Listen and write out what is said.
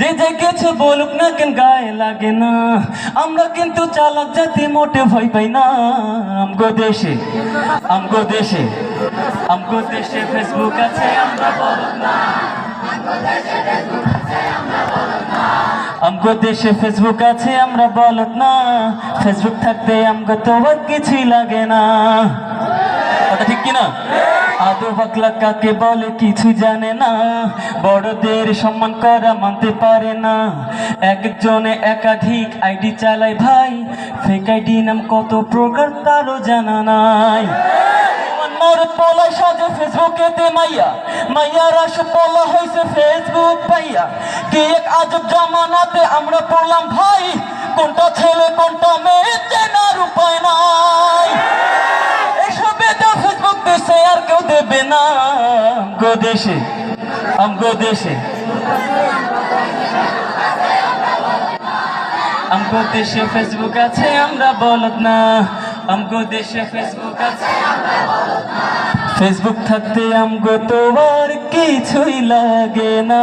যে যে কিছু বলুক না কেন গায়ে লাগে না। আমরা কিন্তু চালাক জাতি, মোটে ভয় পাই না। আমগো দেশে আমগো দেশে আমগো দেশে ফেসবুক আছে, আমরা বলুক না। আমগো দেশে ফেসবুক আছে, আমরা বলত না। ফেসবুক থাকতে আমগো তো কিছুই লাগে না। কথা ঠিক কিনা? আদো পাকলা কাকে বলে কিছু জানে না। বড়দের সম্মান করা মানতে পারে না। একজনে একাধিক আইডি চালায় ভাই। ফেক আইডি নাম কত প্রকার তারও জানা নাই। মোর সাজে মাইয়া। মাইয়ার হইছে ফেসবুক এক জামানাতে আমরা পড়লাম ভাই? কোনটা ছেলে, কোনটা মেয়ে? আর না গো দেশে, আমগো দেশে। আমগো দেশে ফেসবুক আছে, আমরা বলত না। আমগো দেশে ফেসবুক আছে ফেসবুক থাকতে আমগো তো আর কিছুই লাগে না।